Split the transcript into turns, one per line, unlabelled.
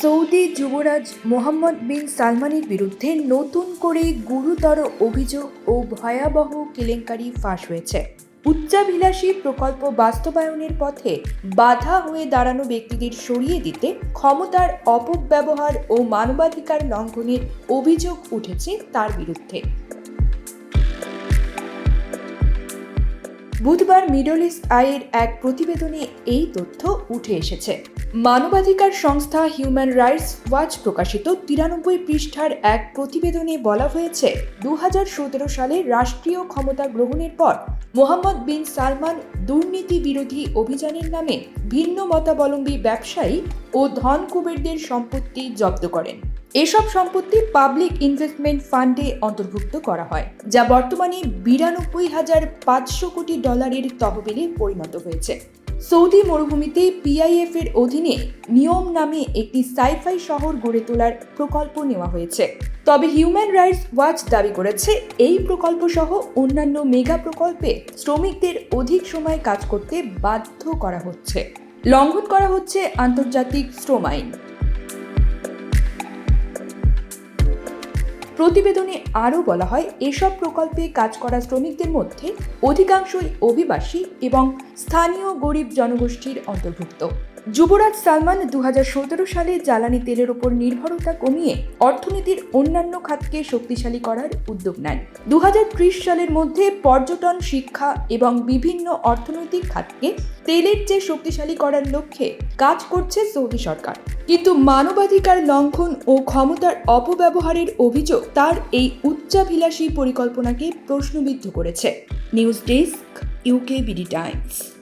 Saudi যুবরাজ মোহাম্মদ বিন সালমানের বিরুদ্ধে নতুন করে গুরুতর অভিযোগ ও ভয়াবহ কেলেঙ্কারি ফাঁস হয়েছে। উচ্চাভিলাষী প্রকল্প বাস্তবায়নের পথে বাধা হয়ে দাঁড়ানো ব্যক্তিদের সরিয়ে দিতে ক্ষমতার অপব্যবহার ও মানবাধিকার লঙ্ঘনের অভিযোগ উঠেছে তার বিরুদ্ধে। বুধবার মিডল ইস্ট আইয়ের এক প্রতিবেদনে এই তথ্য উঠে এসেছে। মানবাধিকার সংস্থা হিউম্যান রাইটস ওয়াচ প্রকাশিত তিরানব্বই পৃষ্ঠার এক প্রতিবেদনে বলা হয়েছে দু হাজার সতেরো সালে রাষ্ট্রীয় ক্ষমতা গ্রহণের পর মোহাম্মদ বিন সালমান দুর্নীতি বিরোধী অভিযানের নামে ভিন্ন মতাবলম্বী ব্যবসায়ী ও ধন কুবেরদের সম্পত্তি জব্দ করেন। এসব সম্পত্তি পাবলিক ইনভেস্টমেন্ট ফান্ডে অন্তর্ভুক্ত করা হয়, যা বর্তমানে বিরানব্বই হাজার পাঁচশো কোটি ডলারের তহবিলে পরিণত হয়েছে। সৌদি মরুভূমিতে পিআইএফ এর অধীনে নিয়ম নামে একটি সাইফাই শহর গড়ে তোলার প্রকল্প নেওয়া হয়েছে। তবে হিউম্যান রাইটস ওয়াচ দাবি করেছে, এই প্রকল্প সহ অন্যান্য মেগা প্রকল্পে শ্রমিকদের অধিক সময় কাজ করতে বাধ্য করা হচ্ছে। লঙ্ঘন করা হচ্ছে আন্তর্জাতিক শ্রম আইন। প্রতিবেদনে আরও বলা হয়, এসব প্রকল্পে কাজ করা শ্রমিকদের মধ্যে অধিকাংশই অভিবাসী এবং স্থানীয় গরিব জনগোষ্ঠীর অন্তর্ভুক্ত। যুবরাজ সালমান দু হাজার সতেরো সালে জ্বালানি তেলের ওপর নির্ভরতা কমিয়ে অর্থনীতির অন্যান্য খাতকে শক্তিশালী করার উদ্যোগ নেন। দু হাজার ত্রিশ সালের মধ্যে পর্যটন, শিক্ষা এবং বিভিন্ন অর্থনৈতিক খাতকে তেলের চেয়ে শক্তিশালী করার লক্ষ্যে কাজ করছে সৌদি সরকার। কিন্তু মানবাধিকার লঙ্ঘন ও ক্ষমতার অপব্যবহারের অভিযোগ তার এই উচ্চাভিলাষী পরিকল্পনাকে প্রশ্নবিদ্ধ করেছে। News desk UK BD times.